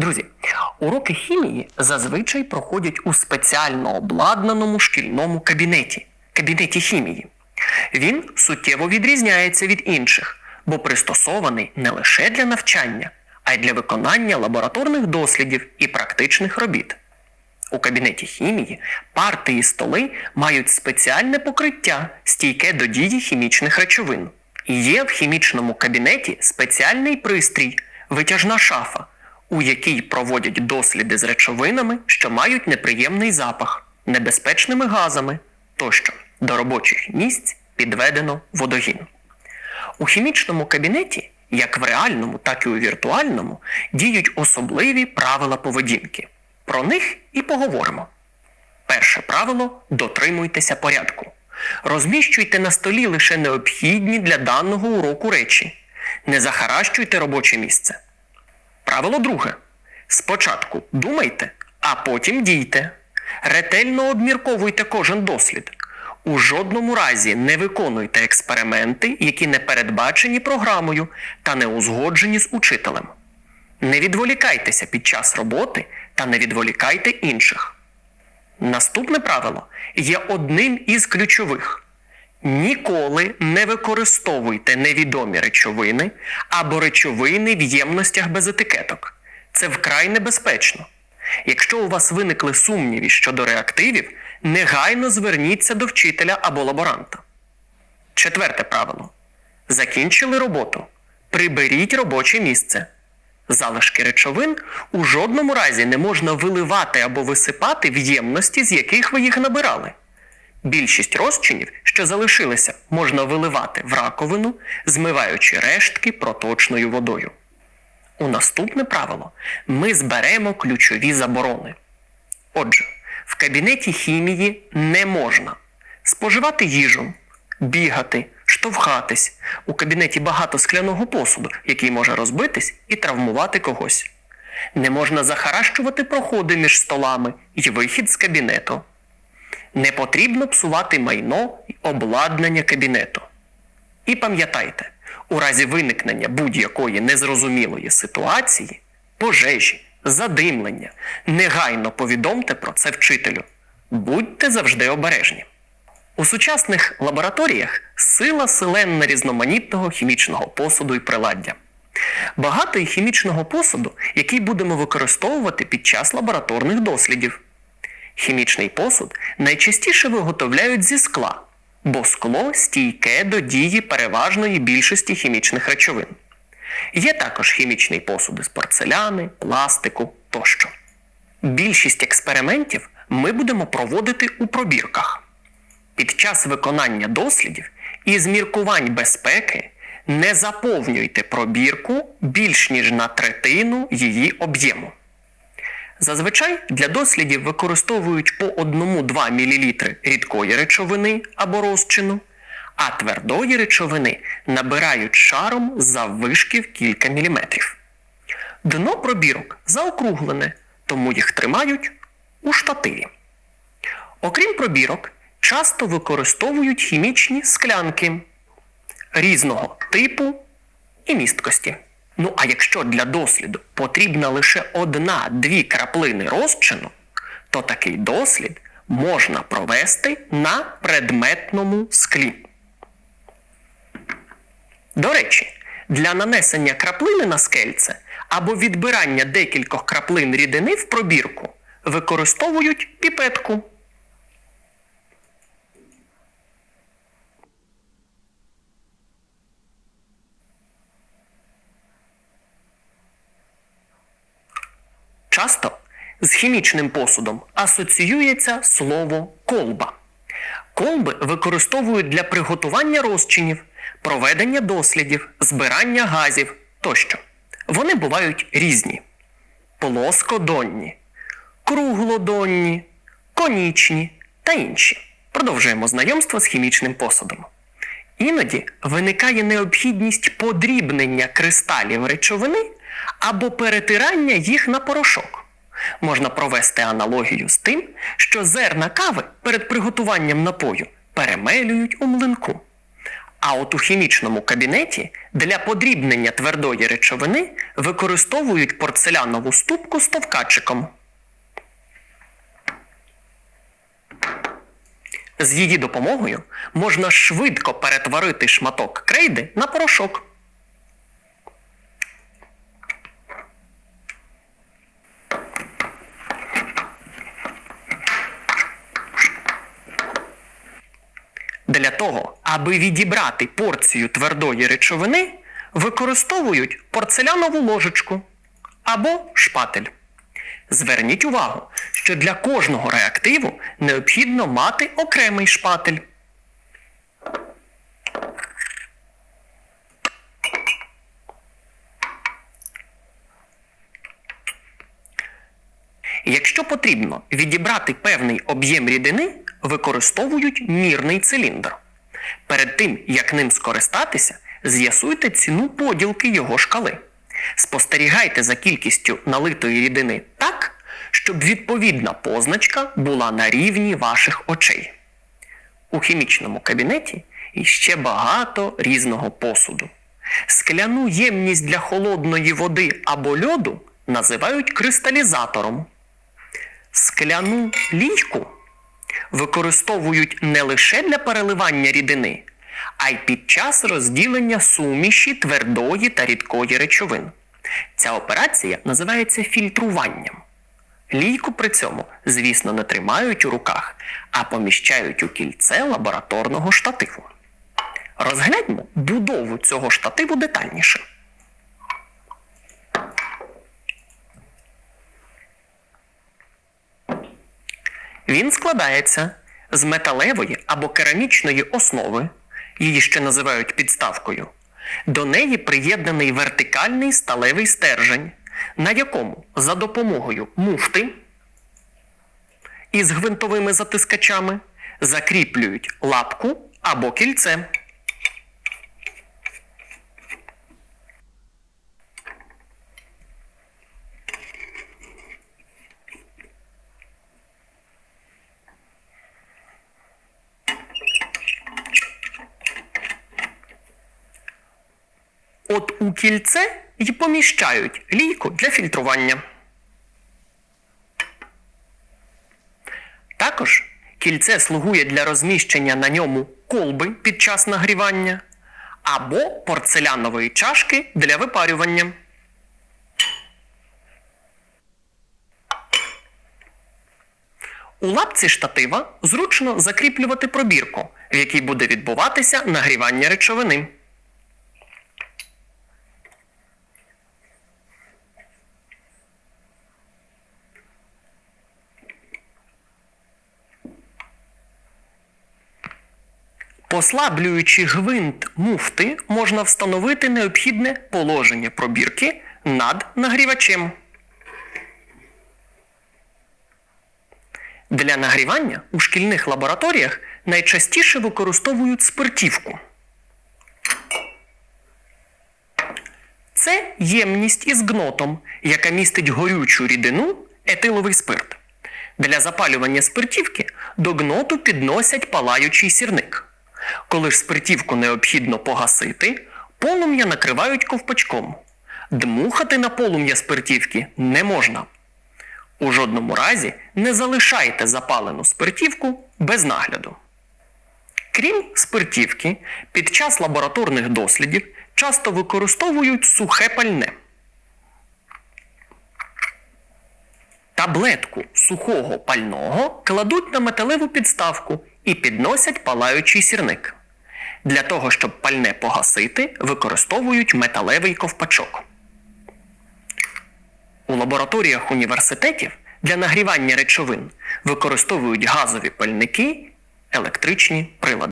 Друзі, уроки хімії зазвичай проходять у спеціально обладнаному шкільному кабінеті кабінеті хімії. Він суттєво відрізняється від інших, бо пристосований не лише для навчання, а й для виконання лабораторних дослідів і практичних робіт. У кабінеті хімії парти і столи мають спеціальне покриття, стійке до дії хімічних речовин. Є в хімічному кабінеті спеціальний пристрій, витяжна шафа, у якій проводять досліди з речовинами, що мають неприємний запах, небезпечними газами тощо. До робочих місць підведено водогін. У хімічному кабінеті, як в реальному, так і у віртуальному, діють особливі правила поведінки. Про них і поговоримо. Перше правило дотримуйтеся порядку. Розміщуйте на столі лише необхідні для даного уроку речі. Не захаращуйте робоче місце. Правило друге. Спочатку думайте, а потім дійте. Ретельно обмірковуйте кожен дослід. У жодному разі не виконуйте експерименти, які не передбачені програмою та не узгоджені з учителем. Не відволікайтеся під час роботи та не відволікайте інших. Наступне правило є одним із ключових. Ніколи не використовуйте невідомі речовини або речовини в ємностях без етикеток. Це вкрай небезпечно. Якщо у вас виникли сумніви щодо реактивів, негайно зверніться до вчителя або лаборанта. Четверте правило. Закінчили роботу. Приберіть робоче місце. Залишки речовин у жодному разі не можна виливати або висипати в ємності, з яких ви їх набирали. Більшість розчинів, що залишилися, можна виливати в раковину, змиваючи рештки проточною водою. У наступне правило ми зберемо ключові заборони. Отже, в кабінеті хімії не можна споживати їжу, бігати, штовхатись. У кабінеті багато скляного посуду, який може розбитись і травмувати когось. Не можна захаращувати проходи між столами і вихід з кабінету. Не потрібно псувати майно й обладнання кабінету. І пам'ятайте, у разі виникнення будь-якої незрозумілої ситуації, пожежі, задимлення, негайно повідомте про це вчителю. Будьте завжди обережні. У сучасних лабораторіях сила селенна різноманітного хімічного посуду і приладдя. Багато і хімічного посуду, який будемо використовувати під час лабораторних дослідів. Хімічний посуд найчастіше виготовляють зі скла, бо скло стійке до дії переважної більшості хімічних речовин. Є також хімічний посуд із порцеляни, пластику тощо. Більшість експериментів ми будемо проводити у пробірках. Під час виконання дослідів і зміркувань безпеки не заповнюйте пробірку більш ніж на третину її об'єму. Зазвичай для дослідів використовують по 1-2 мл рідкої речовини або розчину, а твердої речовини набирають шаром заввишки в кілька міліметрів. Дно пробірок заокруглене, тому їх тримають у штативі. Окрім пробірок, часто використовують хімічні склянки різного типу і місткості. Ну а якщо для досліду потрібна лише одна-дві краплини розчину, то такий дослід можна провести на предметному склі. До речі, для нанесення краплини на скельце або відбирання декількох краплин рідини в пробірку використовують піпетку. Часто з хімічним посудом асоціюється слово колба. Колби використовують для приготування розчинів, проведення дослідів, збирання газів тощо. Вони бувають різні: плоскодонні, круглодонні, конічні та інші. Продовжуємо знайомство з хімічним посудом. Іноді виникає необхідність подрібнення кристалів речовини або перетирання їх на порошок. Можна провести аналогію з тим, що зерна кави перед приготуванням напою перемелюють у млинку. А от у хімічному кабінеті для подрібнення твердої речовини використовують порцелянову ступку з товкачиком. З її допомогою можна швидко перетворити шматок крейди на порошок. Для того, аби відібрати порцію твердої речовини, використовують порцелянову ложечку або шпатель. Зверніть увагу, що для кожного реактиву необхідно мати окремий шпатель. Якщо потрібно відібрати певний об'єм рідини, використовують мірний циліндр. Перед тим, як ним скористатися, з'ясуйте ціну поділки його шкали. Спостерігайте за кількістю налитої рідини так, щоб відповідна позначка була на рівні ваших очей. У хімічному кабінеті іще багато різного посуду. Скляну ємність для холодної води або льоду називають кристалізатором. Скляну лійку використовують не лише для переливання рідини, а й під час розділення суміші твердої та рідкої речовин. Ця операція називається фільтруванням. Лійку при цьому, звісно, не тримають у руках, а поміщають у кільце лабораторного штативу. Розгляньмо будову цього штативу детальніше. Він складається з металевої або керамічної основи, її ще називають підставкою. До неї приєднаний вертикальний сталевий стержень, на якому за допомогою муфти із гвинтовими затискачами закріплюють лапку або кільце. От у кільце й поміщають лійку для фільтрування. Також кільце слугує для розміщення на ньому колби під час нагрівання або порцелянової чашки для випарювання. У лапці штатива зручно закріплювати пробірку, в якій буде відбуватися нагрівання речовини. Послаблюючи гвинт муфти, можна встановити необхідне положення пробірки над нагрівачем. Для нагрівання у шкільних лабораторіях найчастіше використовують спиртівку. Це ємність із гнотом, яка містить горючу рідину етиловий спирт. Для запалювання спиртівки до гноту підносять палаючий сірник. Коли ж спиртівку необхідно погасити, полум'я накривають ковпачком. Дмухати на полум'я спиртівки не можна. У жодному разі не залишайте запалену спиртівку без нагляду. Крім спиртівки, під час лабораторних дослідів часто використовують сухе пальне. Таблетку сухого пального кладуть на металеву підставку і підносять палаючий сірник. Для того, щоб пальне погасити, використовують металевий ковпачок. У лабораторіях університетів для нагрівання речовин використовують газові пальники, електричні прилади.